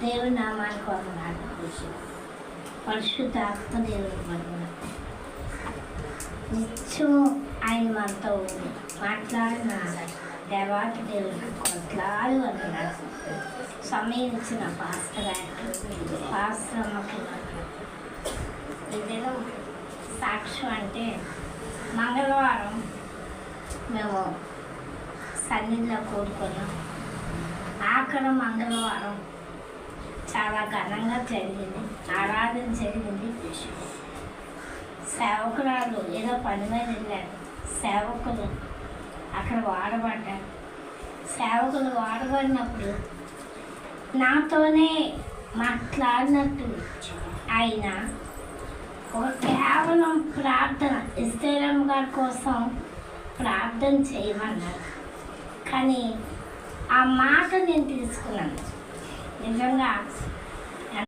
దేవుని నామానికి వందనాలు పరిశుద్ధ ఆత్మ దేవుని వందనాలు. నిత్యం ఆయన మనతో ఉంది మాట్లాడిన దేవాటి దేవుని కొట్లాడు వందనాలు. సమయం ఇచ్చిన పాస్టర్ గారికి పాస్టర్ అమ్మకి ఇదేదో సాక్ష్యం అంటే మంగళవారం మేము సన్నిధిలో కూడుకున్నాం అక్కడ మంగళవారం. చాలా ఘనంగా జరిగింది. ఆరాధన జరిగింది. సేవకురాలు ఏదో పని మీద వెళ్ళారు. సేవకులు అక్కడ వాడబడ్డారు. సేవకులు వాడబడినప్పుడు నాతోనే మాట్లాడినట్టు ఆయన ఒక కేవలం ప్రార్థన ఇస్తేరం గారి కోసం ప్రార్థన చేయమన్నారు. కానీ ఆ మాట నేను తీసుకున్నాను నిజంగా